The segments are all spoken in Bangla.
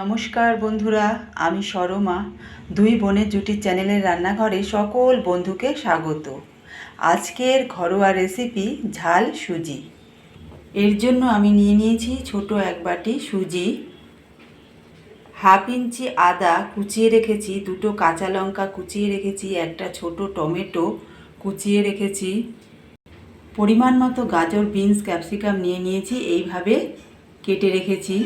নমস্কার বন্ধুরা, আমি সরমা। দুই বোনের জুটির চ্যানেলের রান্নাঘরে সকল বন্ধুকে স্বাগত। আজকের ঘরোয়া রেসিপি ঝাল সুজি। এর জন্য আমি নিয়ে নিয়েছি ছোট এক বাটি সুজি। হাফ ইঞ্চি আদা কুচিয়ে রেখেছি, দুটো কাঁচা লঙ্কা কুচিয়ে রেখেছি, একটা ছোট টমেটো কুচিয়ে রেখেছি। পরিমাণ মতো গাজর, বিনস, ক্যাপসিকাম নিয়ে নিয়েছি, এইভাবে কেটে রেখেছি।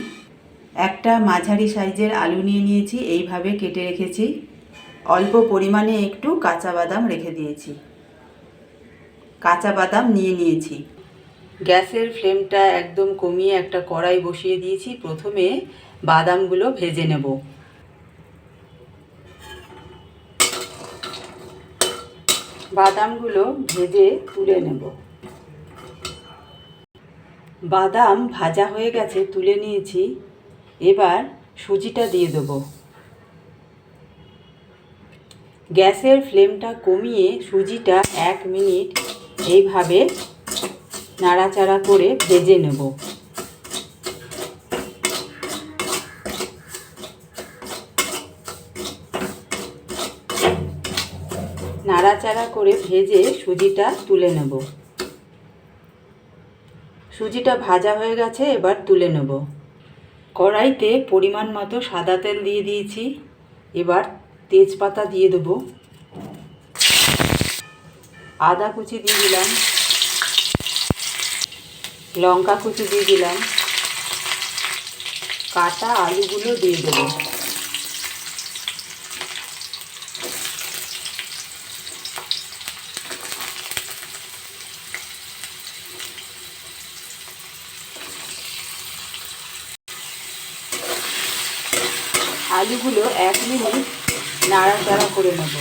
একটা মাঝারি সাইজের আলু নিয়ে নিয়েছি, এইভাবে কেটে রেখেছি। অল্প পরিমাণে একটু কাঁচা বাদাম রেখে দিয়েছি। কাঁচা বাদাম নিয়ে নিয়েছি। গ্যাসের ফ্লেমটা একদম কমিয়ে একটা কড়াই বসিয়ে দিয়েছি। প্রথমে বাদামগুলো ভেজে নেব। বাদামগুলো ভেজে তুলে নেব। বাদাম ভাজা হয়ে গেছে, তুলে নিয়েছি। এবার সুজিটা দিয়ে দেবো। গ্যাসের ফ্লেমটা কমিয়ে সুজিটা এক মিনিট এইভাবে নাড়াচাড়া করে ভেজে নেব। নাড়াচাড়া করে ভেজে সুজিটা তুলে নেব। সুজিটা ভাজা হয়ে গেছে, এবার তুলে নেব। কড়াইতে পরিমাণ মতো সাদা তেল দিয়ে দিয়েছি। এবার তেজপাতা দিয়ে দেবো। আদা কুচি দিয়ে দিলাম। লঙ্কা কুচি দিয়ে দিলাম। কাটা আলুগুলো দিয়ে দেবো। আলুগুলো এক মিনিট নাড়াচাড়া করে নেব।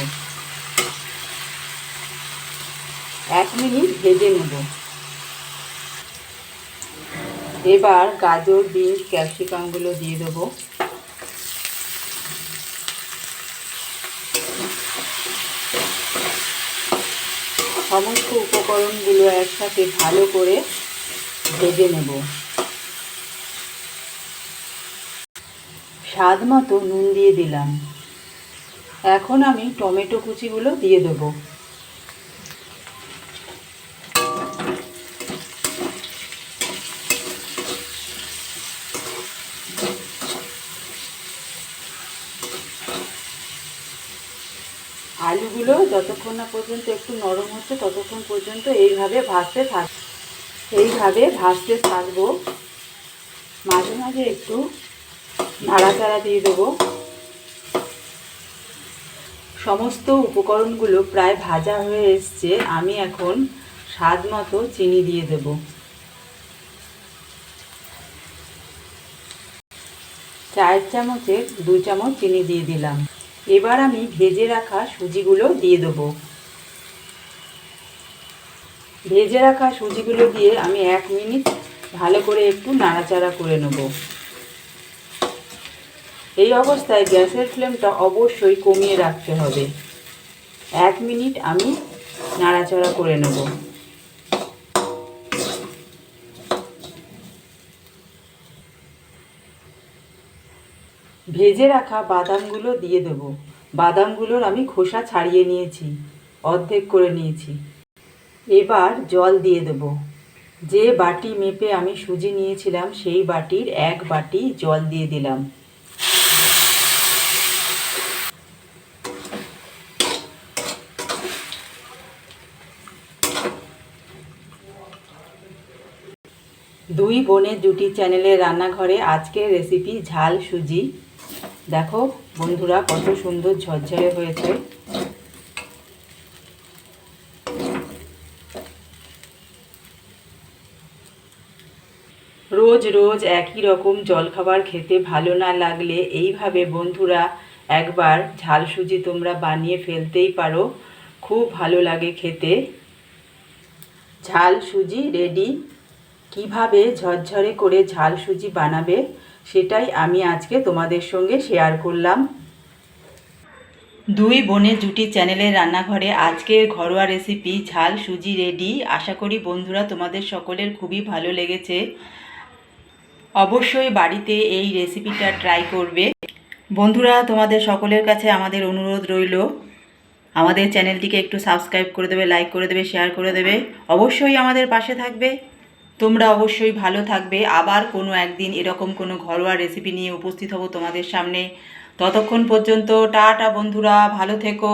এক মিনিট ভেজে নেব। এবার গাজর, বিনস ক্যাপসিকামগুলো দিয়ে দেবো। সমস্ত উপকরণগুলো একসাথে ভালো করে ভেজে নেব। স্বাদ মতো নুন দিয়ে দিলাম। এখন আমি টমেটো কুচিগুলো দিয়ে দেবো। আলুগুলো যতক্ষণ না পর্যন্ত একটু নরম হচ্ছে, ততক্ষণ পর্যন্ত এইভাবে ভাজতে থাক এইভাবে ভাজতে থাকব। মাঝে মাঝে একটু নাড়াচাড়া দিয়ে দেবো। সমস্ত উপকরণগুলো প্রায় ভাজা হয়ে এসছে, আমি এখন স্বাদ মতো চিনি দিয়ে দেব। চায়ের চামচের দু চামচ চিনি দিয়ে দিলাম। এবার আমি ভেজে রাখা সুজিগুলো দিয়ে দেবো। ভেজে রাখা সুজিগুলো দিয়ে আমি এক মিনিট ভালো করে একটু নাড়াচাড়া করে নেব। এই অবস্থায় গ্যাসের ফ্লেমটা অবশ্যই কমিয়ে রাখতে হবে। এক মিনিট আমি নাড়াচাড়া করে নেব। ভেজে রাখা বাদামগুলো দিয়ে দেব। বাদামগুলোর আমি খোসা ছাড়িয়ে নিয়েছি, অর্ধেক করে নিয়েছি। এবার জল দিয়ে দেব। যে বাটি মেপে আমি সুজি নিয়েছিলাম, সেই বাটির এক বাটি জল দিয়ে দিলাম। দুই বোনের জুটি চ্যানেলের রান্নাঘরে আজকের রেসিপি ঝাল সুজি। দেখো, বন্ধুরা, কত সুন্দর ঝরঝরে হয়েছে। রোজ রোজ একই রকম জলখাবার খেতে ভালো না লাগলে এইভাবে, বন্ধুরা, একবার ঝাল সুজি তোমরা বানিয়ে ফেলতেই পারো। খুব ভালো লাগে খেতে। ঝাল সুজি রেডি। কীভাবে ঝরঝরে করে ঝাল সুজি বানাবে, সেটাই আমি আজকে তোমাদের সঙ্গে শেয়ার করলাম। দুই বোনের জুটি চ্যানেলের রান্নাঘরে আজকের ঘরোয়া রেসিপি ঝাল সুজি রেডি আশা করি বন্ধুরা তোমাদের সকলের খুবই ভালো লেগেছে। অবশ্যই বাড়িতে এই রেসিপিটা ট্রাই করবে। বন্ধুরা, তোমাদের সকলের কাছে আমাদের অনুরোধ রইল। আমাদের চ্যানেলটিকে একটু সাবস্ক্রাইব করে দেবে লাইক করে দেবে শেয়ার করে দেবে। অবশ্যই আমাদের পাশে থাকবে। তোমরা অবশ্যই ভালো থাকবে। আবার কোনো একদিন এরকম কোনো ঘরোয়া রেসিপি নিয়ে উপস্থিত হব তোমাদের সামনে। ততক্ষণ পর্যন্ত টাটা বন্ধুরা, ভালো থেকো।